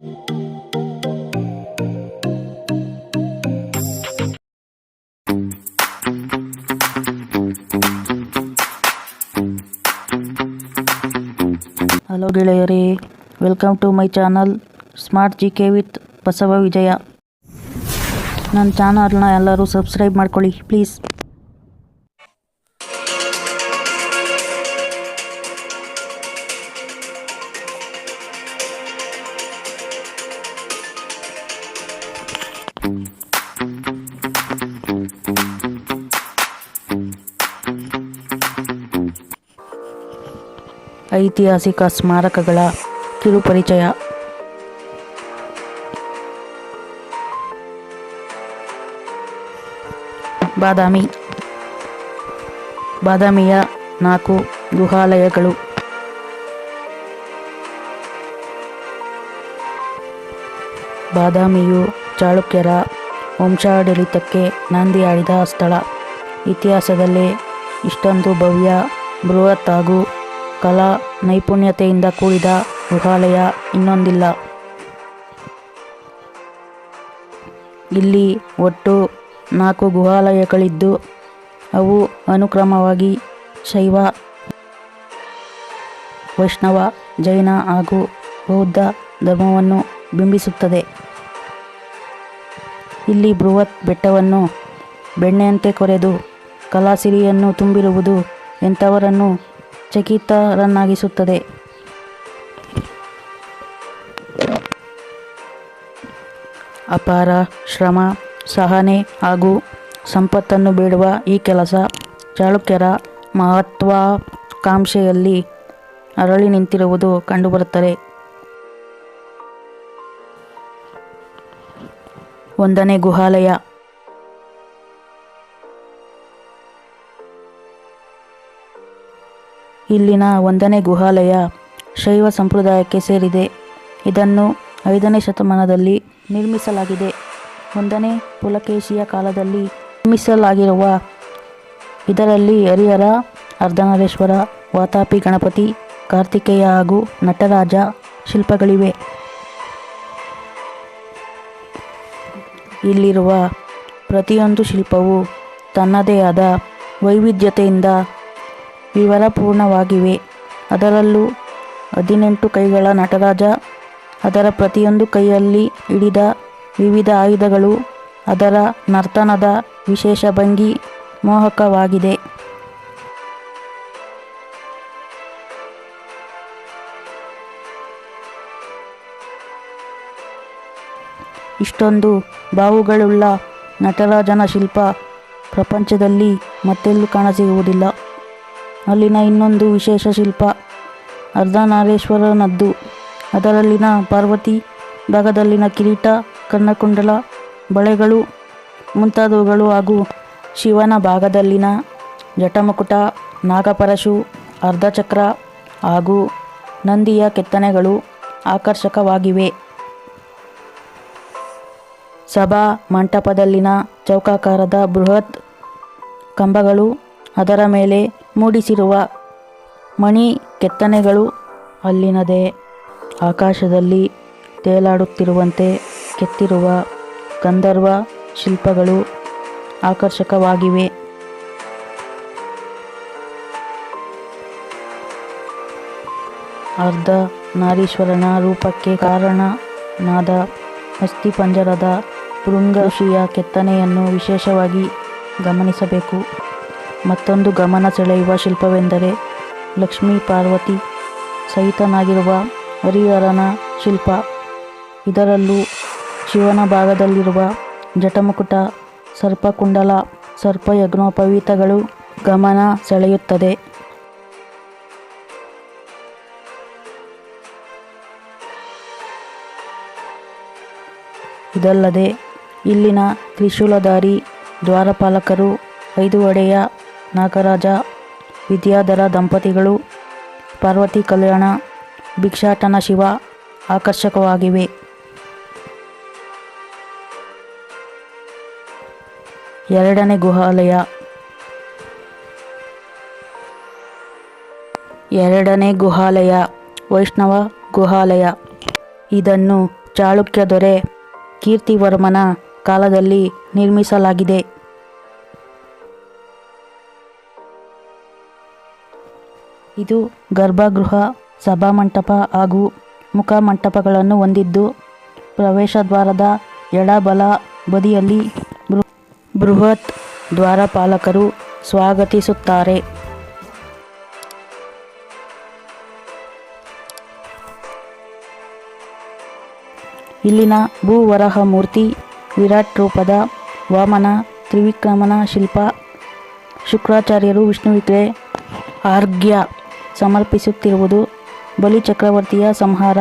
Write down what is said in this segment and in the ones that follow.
Hello ಗೆಳೆಯರೇ. Welcome to my channel smart G K with Basava Vijaya. ನನ್ನ ಚಾನಲ್ನ ಎಲ್ಲರೂ ಸಬ್ಸ್ಕ್ರೈಬ್ ಮಾಡ್ಕೊಳ್ಳಿ ಪ್ಲೀಸ್ ಐತಿಹಾಸಿಕ ಸ್ಮಾರಕಗಳ ಕಿರುಪರಿಚಯ. ಬಾದಾಮಿ. ಬಾದಾಮಿಯ ನಾಲ್ಕು ಗುಹಾಲಯಗಳು. ಬಾದಾಮಿಯು ಚಾಳುಕ್ಯರ ವಂಶಾಡಳಿತಕ್ಕೆ ನಾಂದಿಯಾಡಿದ ಸ್ಥಳ. ಇತಿಹಾಸದಲ್ಲಿ ಇಷ್ಟೊಂದು ಭವ್ಯ, ಬೃಹತ್ ಹಾಗೂ ಕಲಾ ನೈಪುಣ್ಯತೆಯಿಂದ ಕೂಡಿದ ಗುಹಾಲಯ ಇನ್ನೊಂದಿಲ್ಲ. ಇಲ್ಲಿ ಒಟ್ಟು ನಾಲ್ಕು ಗುಹಾಲಯಗಳಿದ್ದು, ಅವು ಅನುಕ್ರಮವಾಗಿ ಶೈವ, ವೈಷ್ಣವ, ಜೈನ ಹಾಗೂ ಬೌದ್ಧ ಧರ್ಮವನ್ನು ಬಿಂಬಿಸುತ್ತದೆ. ಇಲ್ಲಿ ಬೃಹತ್ ಬೆಟ್ಟವನ್ನು ಬೆಣ್ಣೆಯಂತೆ ಕೊರೆದು ಕಲಾಸಿರಿಯನ್ನು ತುಂಬಿರುವುದು ಎಂಥವರನ್ನು ಚಕಿತರನ್ನಾಗಿಸುತ್ತದೆ. ಅಪಾರ ಶ್ರಮ, ಸಹನೆ ಹಾಗೂ ಸಂಪತ್ತನ್ನು ಬೇಡುವ ಈ ಕೆಲಸ ಚಾಳುಕ್ಯರ ಮಹತ್ವಾಕಾಂಕ್ಷೆಯಲ್ಲಿ ಅರಳಿ ನಿಂತಿರುವುದು ಕಂಡುಬರುತ್ತದೆ. ಒಂದನೇ ಗುಹಾಲಯ. ಇಲ್ಲಿನ ಒಂದನೇ ಗುಹಾಲಯ ಶೈವ ಸಂಪ್ರದಾಯಕ್ಕೆ ಸೇರಿದೆ. ಇದನ್ನು ಐದನೇ ಶತಮಾನದಲ್ಲಿ ನಿರ್ಮಿಸಲಾಗಿದೆ. ಒಂದನೇ ಪುಲಕೇಶಿಯ ಕಾಲದಲ್ಲಿ ನಿರ್ಮಿಸಲಾಗಿರುವ ಇದರಲ್ಲಿ ಹರಿಹರ ಅರ್ಧನಾರೇಶ್ವರ ವಾತಾಪಿ ಗಣಪತಿ, ಕಾರ್ತಿಕೇಯ ಹಾಗೂ ನಟರಾಜ ಶಿಲ್ಪಗಳಿವೆ. ಇಲ್ಲಿರುವ ಪ್ರತಿಯೊಂದು ಶಿಲ್ಪವು ತನ್ನದೇ ಆದ ವೈವಿಧ್ಯತೆಯಿಂದ ವಿವರಪೂರ್ಣವಾಗಿವೆ. ಅದರಲ್ಲೂ ಹದಿನೆಂಟು ಕೈಗಳ ನಟರಾಜ, ಅದರ ಪ್ರತಿಯೊಂದು ಕೈಯಲ್ಲಿ ಹಿಡಿದ ವಿವಿಧ ಆಯುಧಗಳು, ಅದರ ನರ್ತನದ ವಿಶೇಷ ಭಂಗಿ ಮೋಹಕವಾಗಿದೆ. ಇಷ್ಟೊಂದು ಬಾವುಗಳುಳ್ಳ ನಟರಾಜನ ಶಿಲ್ಪ ಪ್ರಪಂಚದಲ್ಲಿ ಮತ್ತೆಲ್ಲೂ ಕಾಣಸಿಗುವುದಿಲ್ಲ. ಅಲ್ಲಿನ ಇನ್ನೊಂದು ವಿಶೇಷ ಶಿಲ್ಪ ಅರ್ಧನಾರೇಶ್ವರನದ್ದು. ಅದರಲ್ಲಿನ ಪಾರ್ವತಿ ಭಾಗದಲ್ಲಿನ ಕಿರೀಟ, ಕನ್ನಕುಂಡಲ, ಬಳೆಗಳು, ಮುಂತಾದವುಗಳು ಹಾಗೂ ಶಿವನ ಭಾಗದಲ್ಲಿನ ಜಟಮುಕುಟ ನಾಗಪರಶು, ಅರ್ಧಚಕ್ರ ಹಾಗೂ ನಂದಿಯ ಕೆತ್ತನೆಗಳು ಆಕರ್ಷಕವಾಗಿವೆ. ಸಭಾ ಮಂಟಪದಲ್ಲಿನ ಚೌಕಾಕಾರದ ಬೃಹತ್ ಕಂಬಗಳು ಅದರ ಮೇಲೆ ಮೂಡಿಸಿರುವ ಮಣಿ ಕೆತ್ತನೆಗಳು ಅಲ್ಲಿನದೇ. ಆಕಾಶದಲ್ಲಿ ತೇಲಾಡುತ್ತಿರುವಂತೆ ಕೆತ್ತಿರುವ ಗಂಧರ್ವ ಶಿಲ್ಪಗಳು ಆಕರ್ಷಕವಾಗಿವೆ. ಅರ್ಧ ನಾರೀಶ್ವರನ ರೂಪಕ್ಕೆ ಕಾರಣನಾದ ಅಸ್ಥಿಪಂಜರದ ಭೃಂಗಋಷಿಯ ಕೆತ್ತನೆಯನ್ನು ವಿಶೇಷವಾಗಿ ಗಮನಿಸಬೇಕು. ಮತ್ತೊಂದು ಗಮನ ಸೆಳೆಯುವ ಶಿಲ್ಪವೆಂದರೆ ಲಕ್ಷ್ಮೀ ಪಾರ್ವತಿ ಸಹಿತನಾಗಿರುವ ಹರಿಹರನ ಶಿಲ್ಪ. ಇದರಲ್ಲೂ ಶಿವನ ಭಾಗದಲ್ಲಿರುವ ಜಟಮುಕುಟ ಸರ್ಪಕುಂಡಲ, ಸರ್ಪಯಜ್ಞೋಪವೀತಗಳು ಗಮನ ಸೆಳೆಯುತ್ತದೆ. ಇದಲ್ಲದೆ ಇಲ್ಲಿನ ತ್ರಿಶೂಲಧಾರಿ ದ್ವಾರಪಾಲಕರು, ಐದು ಒಡೆಯ ನಾಗರಾಜ, ವಿದ್ಯಾಧರ ದಂಪತಿಗಳು, ಪಾರ್ವತಿ ಕಲ್ಯಾಣ, ಭಿಕ್ಷಾಟನ ಶಿವ ಆಕರ್ಷಕವಾಗಿವೆ. ಎರಡನೇ ಗುಹಾಲಯ. ಎರಡನೇ ಗುಹಾಲಯ, ವೈಷ್ಣವ ಗುಹಾಲಯ. ಇದನ್ನು ಚಾಳುಕ್ಯ ದೊರೆ ಕೀರ್ತಿವರ್ಮನ ಕಾಲದಲ್ಲಿ ನಿರ್ಮಿಸಲಾಗಿದೆ. ಇದು ಗರ್ಭಗೃಹ ಸಭಾಮಂಟಪ ಹಾಗೂ ಮುಖಮಂಟಪಗಳನ್ನು ಹೊಂದಿದ್ದು, ಪ್ರವೇಶದ್ವಾರದ ದ್ವಾರದ ಎಡಬಲ ಬದಿಯಲ್ಲಿ ಬೃಹತ್ ದ್ವಾರಪಾಲಕರು ಸ್ವಾಗತಿಸುತ್ತಾರೆ. ಇಲ್ಲಿನ ಭೂವರಹ ಮೂರ್ತಿ ವಿರಾಟ್ ರೂಪದ ವಾಮನ ತ್ರಿವಿಕ್ರಮನ ಶಿಲ್ಪ ಶುಕ್ರಾಚಾರ್ಯರು ವಿಷ್ಣುವಿಗೆ ಆರ್ಘ್ಯ ಸಮರ್ಪಿಸುತ್ತಿರುವುದು ಬಲಿ ಚಕ್ರವರ್ತಿಯ ಸಂಹಾರ.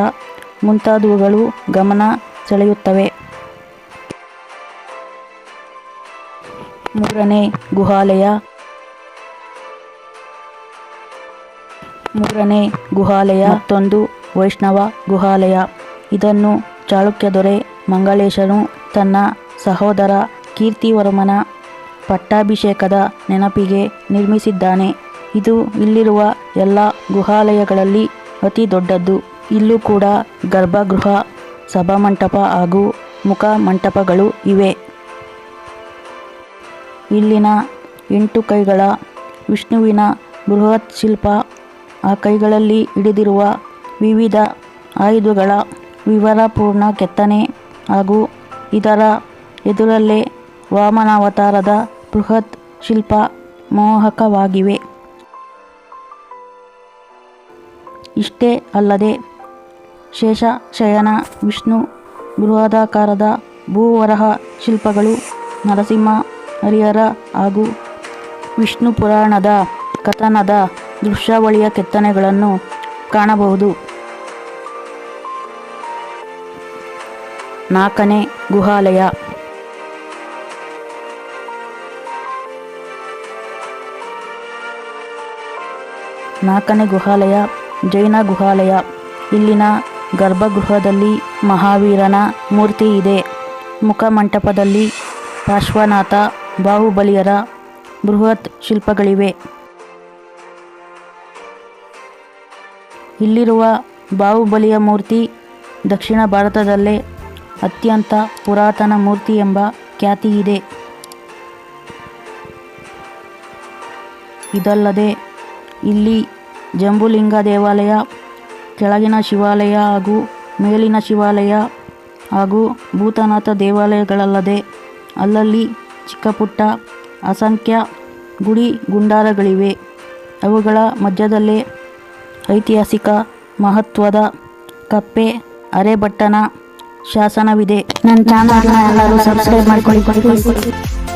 ಮುಂತಾದವುಗಳು ಗಮನ ಸೆಳೆಯುತ್ತವೆ. ಮೂರನೇ ಗುಹಾಲಯ. ಮೂರನೇ ಗುಹಾಲಯ. ಮತ್ತೊಂದು ವೈಷ್ಣವ ಗುಹಾಲಯ. ಇದನ್ನು ಚಾಳುಕ್ಯ ದೊರೆ ಮಂಗಳೇಶನು ತನ್ನ ಸಹೋದರ ಕೀರ್ತಿವರ್ಮನ ಪಟ್ಟಾಭಿಷೇಕದ ನೆನಪಿಗೆ ನಿರ್ಮಿಸಿದ್ದಾನೆ. ಇದು ಇಲ್ಲಿರುವ ಎಲ್ಲ ಗುಹಾಲಯಗಳಲ್ಲಿ ಅತಿ ದೊಡ್ಡದ್ದು. ಇಲ್ಲೂ ಕೂಡ ಗರ್ಭಗೃಹ, ಸಭಾಮಂಟಪ ಹಾಗೂ ಮುಖ ಮಂಟಪಗಳು ಇವೆ. ಇಲ್ಲಿನ ಎಂಟು ಕೈಗಳ ವಿಷ್ಣುವಿನ ಬೃಹತ್ ಶಿಲ್ಪ, ಆ ಕೈಗಳಲ್ಲಿ ಹಿಡಿದಿರುವ ವಿವಿಧ ಆಯುಧಗಳ ವಿವರಪೂರ್ಣ ಕೆತ್ತನೆ ಹಾಗೂ ಇದರ ಎದುರಲ್ಲೇ ವಾಮನಾವತಾರದ ಬೃಹತ್ ಶಿಲ್ಪ ಮೋಹಕವಾಗಿವೆ ಇಷ್ಟೇ ಅಲ್ಲದೆ ಶೇಷ ಶಯನ ವಿಷ್ಣು ಬೃಹದಾಕಾರದ ಭೂವರಹ ಶಿಲ್ಪಗಳು ನರಸಿಂಹ ಹರಿಹರ ಹಾಗೂ ವಿಷ್ಣು ಪುರಾಣದ ಕಥನದ ದೃಶ್ಯಾವಳಿಯ ಕೆತ್ತನೆಗಳನ್ನು ಕಾಣಬಹುದು. ನಾಲ್ಕನೇ ಗುಹಾಲಯ. ನಾಲ್ಕನೇ ಗುಹಾಲಯ, ಜೈನ ಗುಹಾಲಯ. ಇಲ್ಲಿನ ಗರ್ಭಗೃಹದಲ್ಲಿ ಮಹಾವೀರನ ಮೂರ್ತಿ ಇದೆ. ಮುಖಮಂಟಪದಲ್ಲಿ ಪಾರ್ಶ್ವನಾಥ, ಬಾಹುಬಲಿಯರ ಬೃಹತ್ ಶಿಲ್ಪಗಳಿವೆ. ಇಲ್ಲಿರುವ ಬಾಹುಬಲಿಯ ಮೂರ್ತಿ ದಕ್ಷಿಣ ಭಾರತದಲ್ಲೇ ಅತ್ಯಂತ ಪುರಾತನ ಮೂರ್ತಿ ಎಂಬ ಖ್ಯಾತಿ ಇದೆ. ಇದಲ್ಲದೆ, ಇಲ್ಲಿ ಜಂಬುಲಿಂಗ ದೇವಾಲಯ, ಕೆಳಗಿನ ಶಿವಾಲಯ ಹಾಗೂ ಮೇಲಿನ ಶಿವಾಲಯ ಹಾಗೂ ಭೂತನಾಥ ದೇವಾಲಯಗಳಲ್ಲದೆ, ಅಲ್ಲಲ್ಲಿ ಚಿಕ್ಕಪುಟ್ಟ ಅಸಂಖ್ಯ ಗುಡಿ ಗುಂಡಾರಗಳಿವೆ. ಅವುಗಳ ಮಧ್ಯದಲ್ಲೇ ಐತಿಹಾಸಿಕ ಮಹತ್ವದ ಕಪ್ಪೆ ಅರೆಬಟ್ಟನ ಶಾಸನವಿದೆ. ನನ್ನ ಚಾನಲ್ನ ಎಲ್ಲರೂ ಸಬ್ಸ್ಕ್ರೈಬ್ ಮಾಡ್ಕೊಳ್ಳಿ.